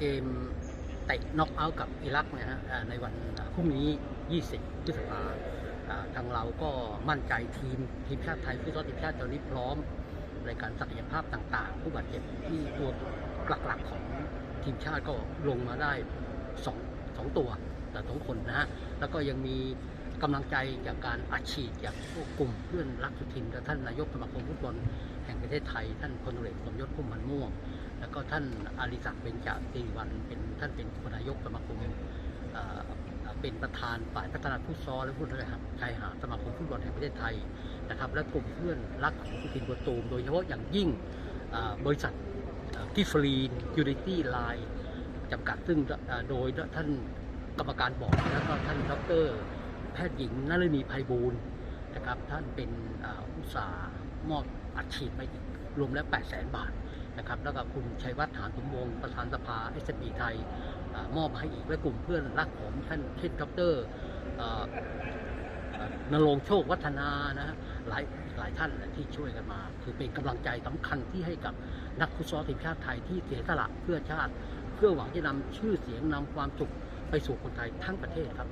เกมเตะน็อกเอาท์กับอิรักนะฮะในวันพรุ่งนี้ 20พฤษภาทางเราก็มั่นใจทีมทีมชาติไทยผู้ซ้อมทีมชาติตอนนี้พร้อมในการศักยภาพต่างๆ ผู้บาดเจ็บที่ตัวหลักๆของทีมชาติก็ลงมาได้สองสองตัวแต่สองคนนะฮะแล้วก็ยังมี กำลังใจจากการอัดฉีดจากพวกกลุ่มเพื่อนรักสุทินและท่านนายกสมาคมฟุตบอลแห่งประเทศไทย ท่านพลตรวจเอกสมยศพุ่มพันม่วง แล้วก็ท่านอาริศักดิ์เบญจสิริวัลเป็นท่านเป็นนายกสมาคมเป็นประธานฝ่ายพัฒนาฟุตซอและฟุตบอลชายหาดสมาคมฟุตบอลแห่งประเทศไทยนะครับและกลุ่มเพื่อนรักของสุทินบัวตูมโดยเฉพาะอย่างยิ่งบริษัทกิฟรีนยูนิตี้ไลน์จำกัดซึ่งโดยท่านกรรมการบอร์ดแล้วก็ท่านดร แพทย์หญิงนฤณีไพบูลย์นะครับท่านเป็นอุตสาห์มอบอัดฉีดไปอีกรวมแล้ว 8 0 0 0 0 0 บาทนะครับแล้วก็คุณชัยวัฒน์หานสมวงประธานสภาเอสบีไทยอมอบให้อีกและกลุ่มเพื่อนรักของท่านเช่นดรเอ่อเอ่อนรงโชควัฒนานะฮะหลายหลายท่านที่ช่วยกันมา คือเป็นกำลังใจสำคัญที่ให้กับนักฟุตซอลทีมชาติไทยที่เสียสละเพื่อชาติ เพื่อหวังจะนำชื่อเสียงนำความสุขไปสู่คนไทยทั้งประเทศครับ